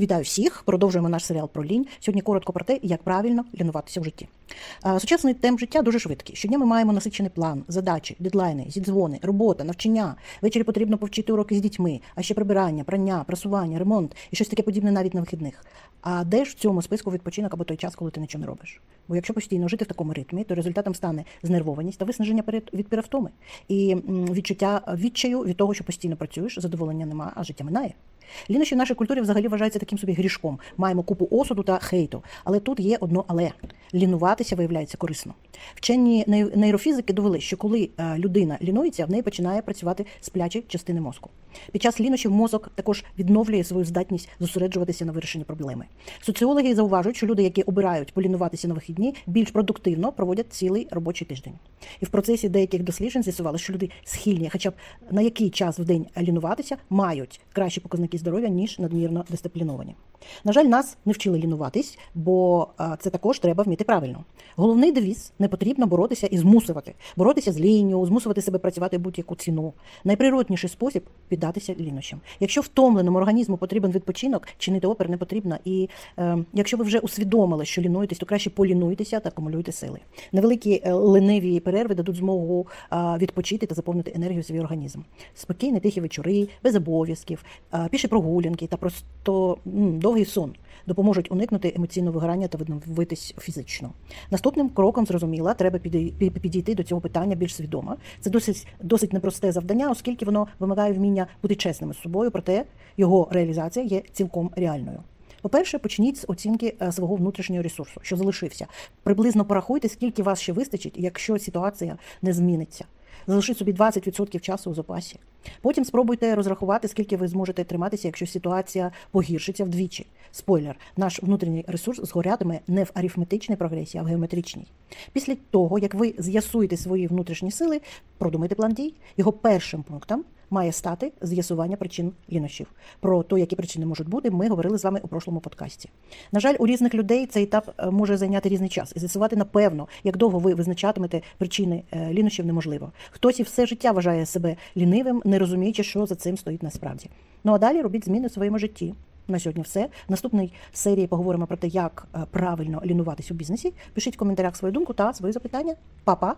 Вітаю всіх! Продовжуємо наш серіал про лінь. Сьогодні коротко про те, як правильно лінуватися в житті. Сучасний темп життя дуже швидкий. Щодня ми маємо насичений план, задачі, дедлайни, зідзвони, робота, навчання. Ввечері потрібно повчити уроки з дітьми, а ще прибирання, прання, прасування, ремонт і щось таке подібне навіть на вихідних. А де ж в цьому списку відпочинок або той час, коли ти нічого не робиш? Бо якщо постійно жити в такому ритмі, то результатом стане знервованість та виснаження від перевтоми і відчуття відчаю від того, що постійно працюєш, задоволення нема, а життя минає. Лінощі в нашій культурі взагалі вважаються таким собі грішком. Маємо купу осуду та хейту. Але тут є одно але лінуватися виявляється корисно. Вчені нейрофізики довели, що коли е, людина лінується, в неї починає працювати сплячі частини мозку. Під час лінощів мозок також відновлює свою здатність зосереджуватися на вирішенні проблеми. Соціологи зауважують, що люди, які обирають полінуватися на вихідні, більш продуктивно проводять цілий робочий тиждень. І в процесі деяких досліджень з'ясували, що люди схильні, хоча б на який час в день лінуватися, мають кращі показники здоров'я ніж надмірно дисципліновані. На жаль, нас не вчили лінуватись, бо це також треба вміти правильно. Головний девіз не потрібно боротися і змусувати, боротися з лінію, змусувати себе працювати будь-яку ціну. Найприродніший спосіб піддатися лінощам. Якщо втомленому організму потрібен відпочинок, чинити опір не потрібно. І е, якщо ви вже усвідомили, що лінуєтесь, то краще полінуйтеся та акумулюйте сили. Невеликі е, лениві перерви дадуть змогу відпочити та заповнити енергію свій організм. Спокійні тихі вечори, без обов'язків, піші прогулянки та просто довгий сон допоможуть уникнути емоційного вигорання та відновитись фізично. Наступним кроком зрозуміла, треба підій- пі- підійти до цього питання більш свідомо. Це досить досить непросте завдання, оскільки воно вимагає вміння бути чесними з собою, проте його реалізація є цілком реальною. По-перше, почніть з оцінки е, свого внутрішнього ресурсу, що залишився. Приблизно порахуйте, скільки вас ще вистачить, якщо ситуація не зміниться. Залишіть собі 20% часу у запасі. Потім спробуйте розрахувати, скільки ви зможете триматися, якщо ситуація погіршиться вдвічі. Спойлер, наш внутрішній ресурс згорятиме не в арифметичній прогресії, а в геометричній. Після того, як ви з'ясуєте свої внутрішні сили, продумайте план дій. Його першим пунктом має стати з'ясування причин лінощів. Про те, які причини можуть бути, ми говорили з вами у прошлому подкасті. На жаль, у різних людей цей етап е, може зайняти різний час, і з'ясувати напевно, як довго ви визначатимете причини е, лінощів, неможливо. Хтось і все життя вважає себе лінивим, не розуміючи, що за цим стоїть насправді. Ну а далі робіть зміни в своєму житті. На сьогодні все. В наступній серії поговоримо про те, як е, правильно лінуватись у бізнесі. Пишіть в коментарях свою думку та свої запитання. Па-па!